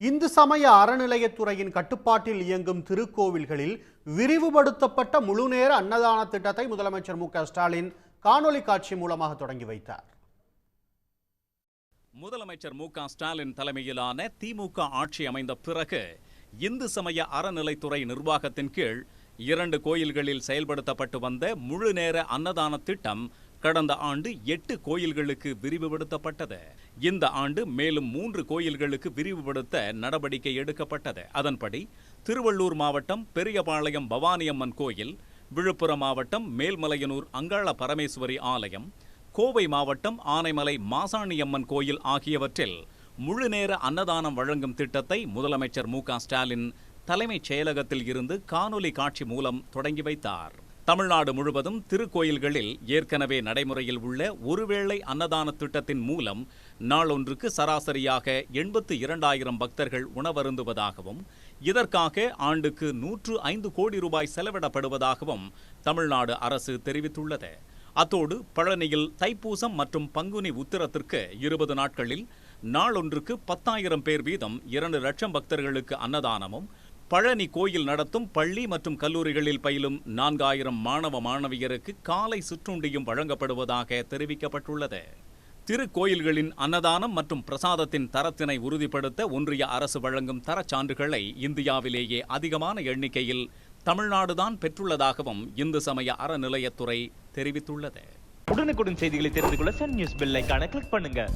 இந்து சமய அறநிலையத்துறையின் கட்டுப்பாட்டில் இயங்கும் திருக்கோவில்களில் விரிவுபடுத்தப்பட்ட முழுநேர அன்னதான திட்டத்தை முதலமைச்சர் மு க ஸ்டாலின் காணொலி காட்சி மூலமாக தொடங்கி வைத்தார். முதலமைச்சர் மு க ஸ்டாலின் தலைமையிலான திமுக ஆட்சி அமைந்த பிறகு இந்து சமய அறநிலைத்துறை நிர்வாகத்தின் கீழ் இரண்டு கோயில்களில் செயல்படுத்தப்பட்டு வந்த முழு நேர அன்னதான திட்டம் கடந்த ஆண்டு எட்டு கோயில்களுக்கு விரிவுபடுத்தப்பட்டது. இந்த ஆண்டு மேலும் மூன்று கோயில்களுக்கு விரிவுபடுத்த நடவடிக்கை எடுக்கப்பட்டது. அதன்படி திருவள்ளூர் மாவட்டம் பெரியபாளையம் பவானியம்மன் கோயில் விழுப்புரம் மாவட்டம் மேல்மலையனூர் அங்காள பரமேஸ்வரி ஆலயம் கோவை மாவட்டம் ஆனைமலை மாசாணியம்மன் கோயில் ஆகியவற்றில் முழுநேர அன்னதானம் வழங்கும் திட்டத்தை முதலமைச்சர் மு க ஸ்டாலின் தலைமைச் செயலகத்தில் இருந்து காணொலி காட்சி மூலம் தொடங்கி வைத்தார். தமிழ்நாடு முழுவதும் திருக்கோயில்களில் ஏற்கனவே நடைமுறையில் உள்ள ஒருவேளை அன்னதான திட்டத்தின் மூலம் நாளொன்றுக்கு சராசரியாக எண்பத்து இரண்டாயிரம் பக்தர்கள் உணவருந்துவதாகவும் இதற்காக ஆண்டுக்கு நூற்று ஐந்து கோடி ரூபாய் செலவிடப்படுவதாகவும் தமிழ்நாடு அரசு தெரிவித்துள்ளது. அத்தோடு பழனியில் தைப்பூசம் மற்றும் பங்குனி உத்திரத்திற்கு இருபது நாட்களில் நாளொன்றுக்கு பத்தாயிரம் பேர் வீதம் இரண்டு லட்சம் பக்தர்களுக்கு அன்னதானமும் பழனி கோயில் நடத்தும் பள்ளி மற்றும் கல்லூரிகளில் பயிலும் நான்காயிரம் மாணவ மாணவியருக்கு காலை சிற்றுண்டியும் வழங்கப்படுவதாக தெரிவிக்கப்பட்டுள்ளது. திருக்கோயில்களின் அன்னதானம் மற்றும் பிரசாதத்தின் தரத்தினை உறுதிப்படுத்த ஒன்றிய அரசு வழங்கும் தரச் சான்றுகளை இந்தியாவிலேயே அதிகமான எண்ணிக்கையில் தமிழ்நாடுதான் பெற்றுள்ளதாகவும் இந்து சமய அறநிலையத்துறை தெரிவித்துள்ளது. உடனுக்குடன் செய்திகளை தெரிந்து கொள்ள சன் நியூஸ் பெல் கிளிக் பண்ணுங்க.